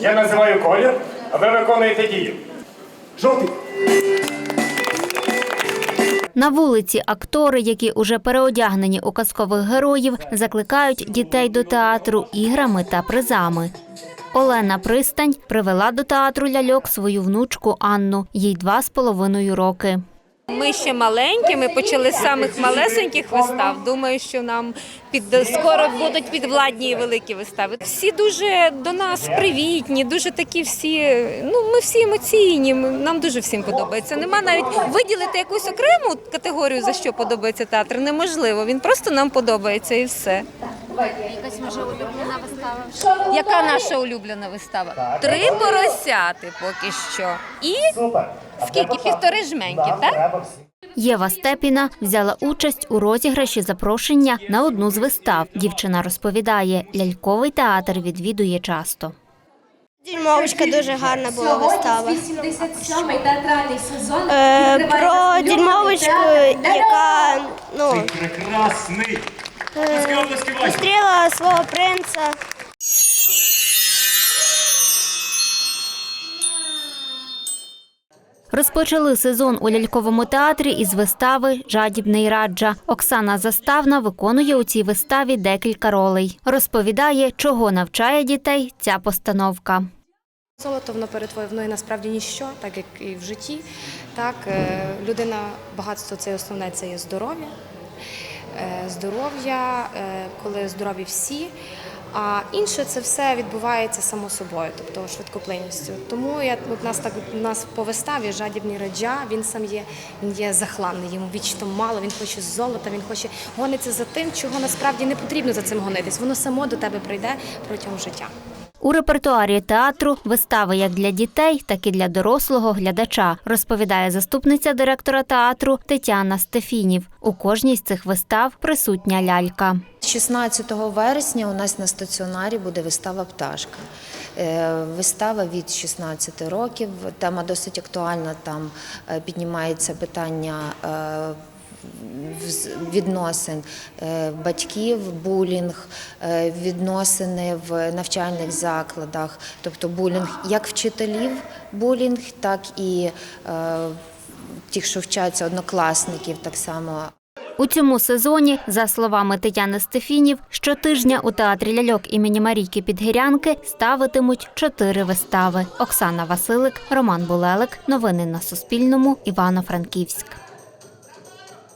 Я називаю колір, а ви виконуєте дію. Жовтий. На вулиці актори, які уже переодягнені у казкових героїв, закликають дітей до театру іграми та призами. Олена Пристань привела до театру ляльок свою внучку Анну, їй два з половиною роки. Ми ще маленькі, ми почали з самих малесеньких вистав. Думаю, що нам під скоро будуть підвладні і великі вистави. Всі дуже до нас привітні, дуже такі всі. Ну ми всі емоційні. Нам дуже всім подобається. Нема навіть виділити якусь окрему категорію за що подобається театр. Неможливо. Він просто нам подобається і все. Якась може улюблена вистава. Яка наша улюблена вистава? Три поросяти поки що. І скільки? Півтори жменьки, так? Єва Степіна взяла участь у розіграші запрошення на одну з вистав. Дівчина розповідає, ляльковий театр відвідує часто. Дільмовочка дуже гарна була вистава. 87-й театральний сезон Е, про дільмовочку, яка ну, Зустріла свого принца. Розпочали сезон у ляльковому театрі із вистави Жадібний раджа. Оксана Заставна виконує у цій виставі декілька ролей. Розповідає, чого навчає дітей ця постановка. Золото воно перетворює воно і насправді ніщо, так як і в житті. Так, е, людина, багатство це основне, це є здоров'я. Е, Здоров'я, е, коли здорові всі. А інше це все відбувається само собою, тобто швидкоплинністю. Тому я от нас так у нас по виставі жадібний раджа. Він сам є, він є захланний, йому вічно мало. Він хоче золота, він хоче гониться за тим, чого насправді не потрібно за цим гонитись. Воно само до тебе прийде протягом життя. У репертуарі театру вистави як для дітей, так і для дорослого глядача, розповідає заступниця директора театру Тетяна Стефінів. У кожній з цих вистав присутня лялька. 16 вересня у нас на стаціонарі буде вистава Пташка. Е, Вистава від 16 років. Тема досить актуальна. Там е, піднімається питання е, відносин е, батьків, булінг, е, відносини в навчальних закладах, тобто булінг як вчителів, булінг, так і е, тих, що вчаться однокласників, так само У цьому сезоні, за словами Тетяни Стефінів, щотижня у театрі ляльок імені Марійки Підгірянки ставитимуть чотири вистави. Оксана Василик, Роман Булелик. Новини на Суспільному. Івано-Франківськ.